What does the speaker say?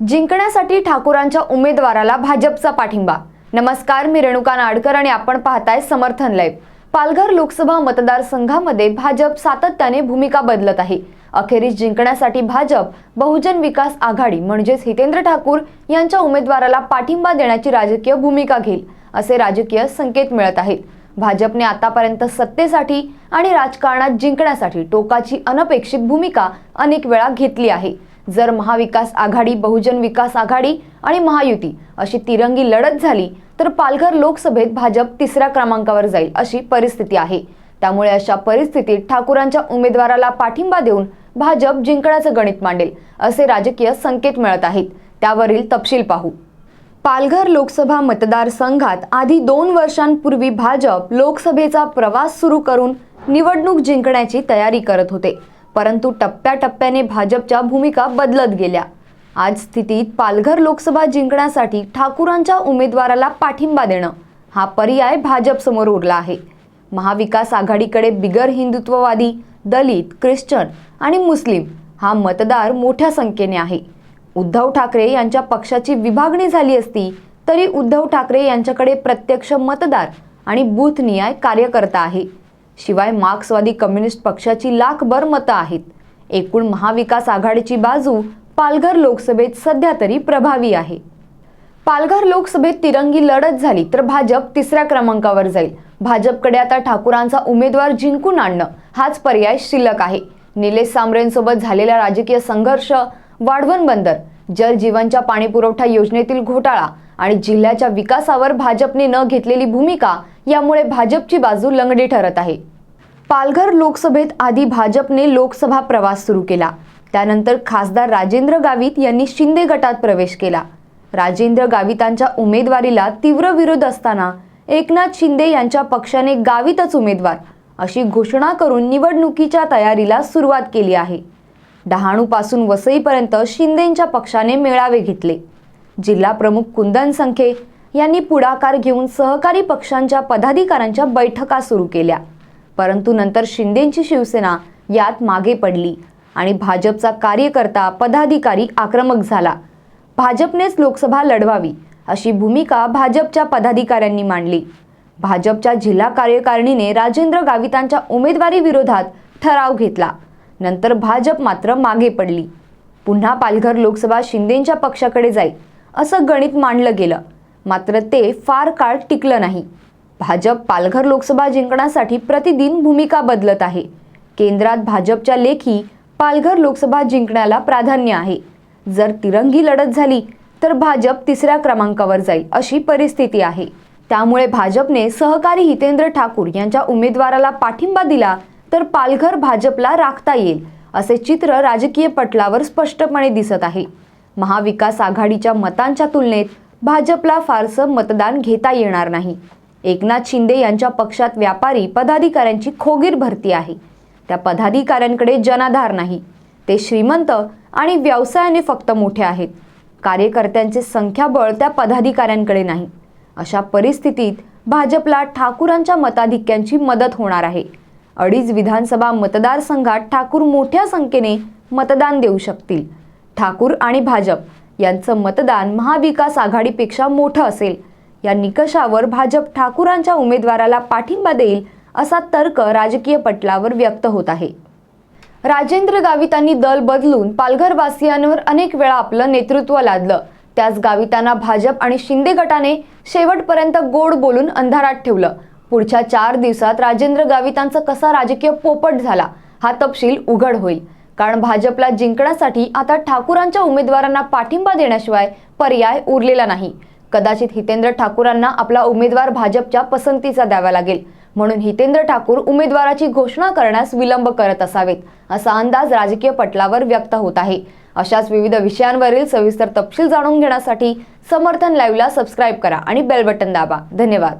जिंकण्यासाठी ठाकूरांच्या उमेदवाराला भाजपचा पाठिंबा. नमस्कार मी रेणुका नाडकर आणि आपण पाहताय समर्थन लाईव्ह. पालघर लोकसभा मतदारसंघामध्ये भाजप सातत्याने भूमिका बदलत आहे. अखेरीस जिंकण्यासाठी भाजप बहुजन विकास आघाडी म्हणजेच हितेंद्र ठाकूर यांच्या उमेदवाराला पाठिंबा देण्याची राजकीय भूमिका घेईल असे राजकीय संकेत मिळत आहेत. भाजपने आतापर्यंत सत्तेसाठी आणि राजकारणात जिंकण्यासाठी टोकाची अनपेक्षित भूमिका अनेक वेळा घेतली आहे. जर महाविकास आघाडी बहुजन विकास आघाडी आणि महायुती अशी तिरंगी लढत झाली तर पालघर लोकसभेत भाजप तिसऱ्या क्रमांकावर जाईल अशी परिस्थिती आहे. त्यामुळे अशा परिस्थितीत ठाकूरांच्या उमेदवाराला पाठिंबा देऊन भाजप जिंकण्याचं गणित मांडेल असे राजकीय संकेत मिळत आहेत. त्यावरील तपशील पाहू. पालघर लोकसभा मतदारसंघात आधी दोन वर्षांपूर्वी भाजप लोकसभेचा प्रवास सुरू करून निवडणूक जिंकण्याची तयारी करत होते. परंतु टप्प्याटप्प्याने भाजपच्या भूमिका बदलत गेल्या. आज स्थितीत पालघर लोकसभा जिंकण्यासाठी ठाकूरांच्या उमेदवाराला पाठिंबा देणं हा पर्याय भाजपसमोर उरला आहे. महाविकास आघाडीकडे बिगर हिंदुत्ववादी दलित ख्रिश्चन आणि मुस्लिम हा मतदार मोठ्या संख्येने आहे. उद्धव ठाकरे यांच्या पक्षाची विभागणी झाली असती तरी उद्धव ठाकरे यांच्याकडे प्रत्यक्ष मतदार आणि बूथनिहाय कार्यकर्ता आहे. शिवाय मार्क्सवादी कम्युनिस्ट पक्षाची लाखभर मतं आहेत. एकूण महाविकास आघाडीची बाजू पालघर लोकसभेत सध्या तरी प्रभावी आहे. पालघर लोकसभेत तिरंगी लढत झाली तर भाजप तिसऱ्या क्रमांकावर जाईल. भाजपकडे आता ठाकूरांचा उमेदवार जिंकून आणणं हाच पर्याय शिल्लक आहे. निलेश सांबरेंसोबत झालेला राजकीय संघर्ष वाढवण बंदर जल जीवनच्या पाणीपुरवठा योजनेतील घोटाळा आणि जिल्ह्याच्या विकासावर भाजपने न घेतलेली भूमिका यामुळे भाजपची बाजू लंगडी ठरत आहे. पालघर लोकसभेत आधी भाजपने लोकसभा प्रवास सुरू केला. त्यानंतर खासदार राजेंद्र गावित यांनी शिंदे गटात प्रवेश केला. राजेंद्र गावितांच्या उमेदवारीला तीव्र विरोध असताना एकनाथ शिंदे यांच्या पक्षाने गावितच उमेदवार अशी घोषणा करून निवडणुकीच्या तयारीला सुरुवात केली आहे. डहाणूपासून वसईपर्यंत शिंदेंच्या पक्षाने मेळावे घेतले. जिल्हा प्रमुख कुंदन संखे यांनी पुढाकार घेऊन सहकारी पक्षांच्या पदाधिकाऱ्यांच्या बैठका सुरू केल्या. परंतु नंतर शिंदेंची शिवसेना यात मागे पडली आणि भाजपचा कार्यकर्ता पदाधिकारी आक्रमक झाला. भाजपनेच लोकसभा लढवावी अशी भूमिका भाजपच्या पदाधिकाऱ्यांनी मांडली. भाजपच्या जिल्हा कार्यकारिणीने राजेंद्र गावितांच्या उमेदवारी विरोधात ठराव घेतला. नंतर भाजप मात्र मागे पडली. पुन्हा पालघर लोकसभा शिंदेंच्या पक्षाकडे जाईल असं गणित मांडलं गेलं. मात्र ते फार काळ टिकलं नाही. भाजप पालघर लोकसभा जिंकण्यासाठी प्रतिदिन भूमिका बदलत आहे. केंद्रात भाजपच्या लेखी पालघर लोकसभा जिंकण्याला प्राधान्य आहे. जर तिरंगी लढत झाली तर भाजप तिसऱ्या क्रमांकावर जाईल अशी परिस्थिती आहे. त्यामुळे भाजपने सहकारी हितेंद्र ठाकूर यांच्या उमेदवाराला पाठिंबा दिला तर पालघर भाजपला राखता येईल असे चित्र राजकीय पटलावर स्पष्टपणे दिसत आहे. महाविकास आघाडीच्या मतांच्या तुलनेत भाजपला फारसं मतदान घेता येणार नाही. एकनाथ शिंदे यांच्या पक्षात व्यापारी पदाधिकाऱ्यांची खोगीर भरती आहे. त्या पदाधिकाऱ्यांकडे जनाधार नाही. ते श्रीमंत आणि व्यवसायाने फक्त मोठे आहेत. कार्यकर्त्यांचे संख्याबळ त्या पदाधिकाऱ्यांकडे नाही. अशा परिस्थितीत भाजपला ठाकूरांच्या मताधिक्यांची मदत होणार आहे. अडीच विधानसभा मतदारसंघात ठाकूर मोठ्या संख्येने मतदान देऊ शकतील. ठाकूर आणि भाजप यांचं मतदान महाविकास आघाडीपेक्षा मोठं असेल. या निकषावर भाजप ठाकूरांच्या उमेदवाराला पाठिंबा देईल असा तर्क राजकीय पटलावर व्यक्त होत आहे. राजेंद्र गावितांनी दल बदलून पालघरवासियांवर अनेक वेळा आपलं नेतृत्व लादलं. त्याच गावितांना भाजप आणि शिंदे गटाने शेवटपर्यंत गोड बोलून अंधारात ठेवलं. पुढच्या चार दिवसात राजेंद्र गावितांचा कसा राजकीय पोपट झाला हा तपशील उघड होईल. कारण भाजपला जिंकण्यासाठी आता ठाकूरांच्या उमेदवारांना पाठिंबा देण्याशिवाय पर्याय उरलेला नाही. कदाचित हितेंद्र ठाकूरांना आपला उमेदवार भाजपच्या पसंतीचा द्यावा लागेल. म्हणून हितेंद्र ठाकूर उमेदवाराची घोषणा करण्यास विलंब करत असावेत असा अंदाज राजकीय पटलावर व्यक्त होत आहे. अशाच विविध विषयांवरील सविस्तर तपशील जाणून घेण्यासाठी समर्थन लाईव्हला सबस्क्राईब करा आणि बेल बटन दाबा. धन्यवाद.